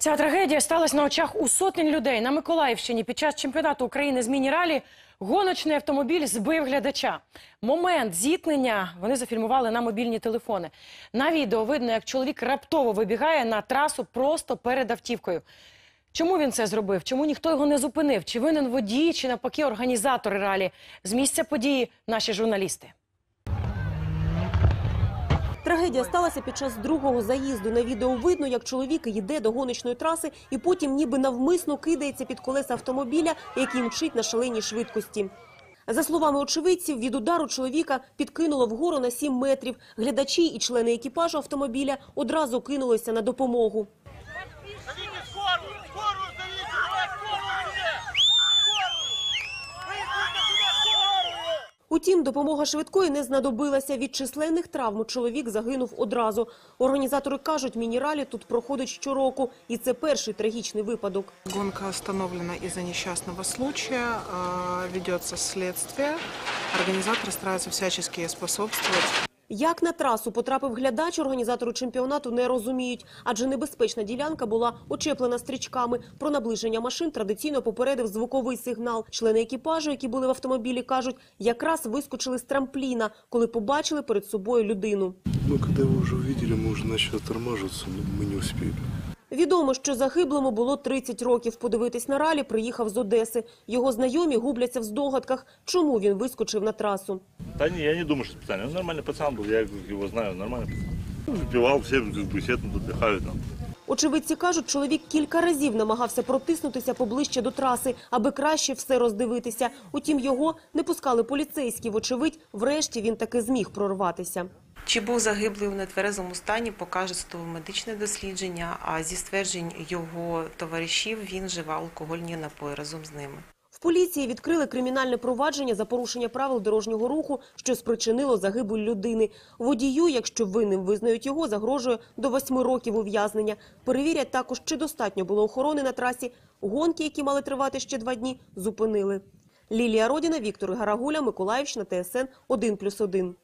Ця трагедія сталася на очах у сотень людей на Миколаївщині. Під час чемпіонату України з міні-ралі гоночний автомобіль збив глядача. Момент зіткнення вони зафільмували на мобільні телефони. На відео видно, як чоловік раптово вибігає на трасу просто перед автівкою. Чому він це зробив? Чому ніхто його не зупинив? Чи винен водій, чи навпаки організатори ралі? З місця події наші журналісти. Трагедія сталася під час другого заїзду. На відео видно, як чоловік йде до гоночної траси і потім ніби навмисно кидається під колеса автомобіля, який мчить на шаленій швидкості. За словами очевидців, від удару чоловіка підкинуло вгору на 7 метрів. Глядачі і члени екіпажу автомобіля одразу кинулися на допомогу. Утім, допомога швидкої не знадобилася. Від численних травм чоловік загинув одразу. Організатори кажуть, міні-ралі тут проходить щороку, і це перший трагічний випадок. Гонка встановлена із за нещасного случая, ведеться слідство. Організатори стараються всячески способствовать Як на трасу потрапив глядач, організатори чемпіонату не розуміють, адже небезпечна ділянка була очеплена стрічками. Про наближення машин традиційно попередив звуковий сигнал. Члени екіпажу, які були в автомобілі, кажуть, якраз вискочили з трампліна, коли побачили перед собою людину. Ну, коли ви вже побачили, ми вже почали тормажитися, ми не успели. Відомо, що загиблому було 30 років. Подивитись на ралі приїхав з Одеси. Його знайомі губляться в здогадках, чому він вискочив на трасу. Да не, я не думаю, что специально. Он нормальный пацан был, я его знаю, нормальный пацан. Ну, Выпивал, все как бы все тут отдыхают там. Очевидці кажуть, чоловік кілька разів намагався протиснутися поближче до траси, аби краще все роздивитися. Утім, його не пускали поліцейські. Вочевидь, врешті він таки зміг прорватися. Чи був загиблий у нетверезому стані, покаже судово-медичне дослідження, а зі стверджень його товаришів він вживав алкогольні напої разом з ними. В поліції відкрили кримінальне провадження за порушення правил дорожнього руху, що спричинило загибель людини. Водію, якщо винним визнають його, загрожує до восьми років ув'язнення. Перевірять також, чи достатньо було охорони на трасі. Гонки, які мали тривати ще два дні, зупинили. Лілія Родіна, Віктор Гарагуля, Миколаївщина, ТСН 1+,1.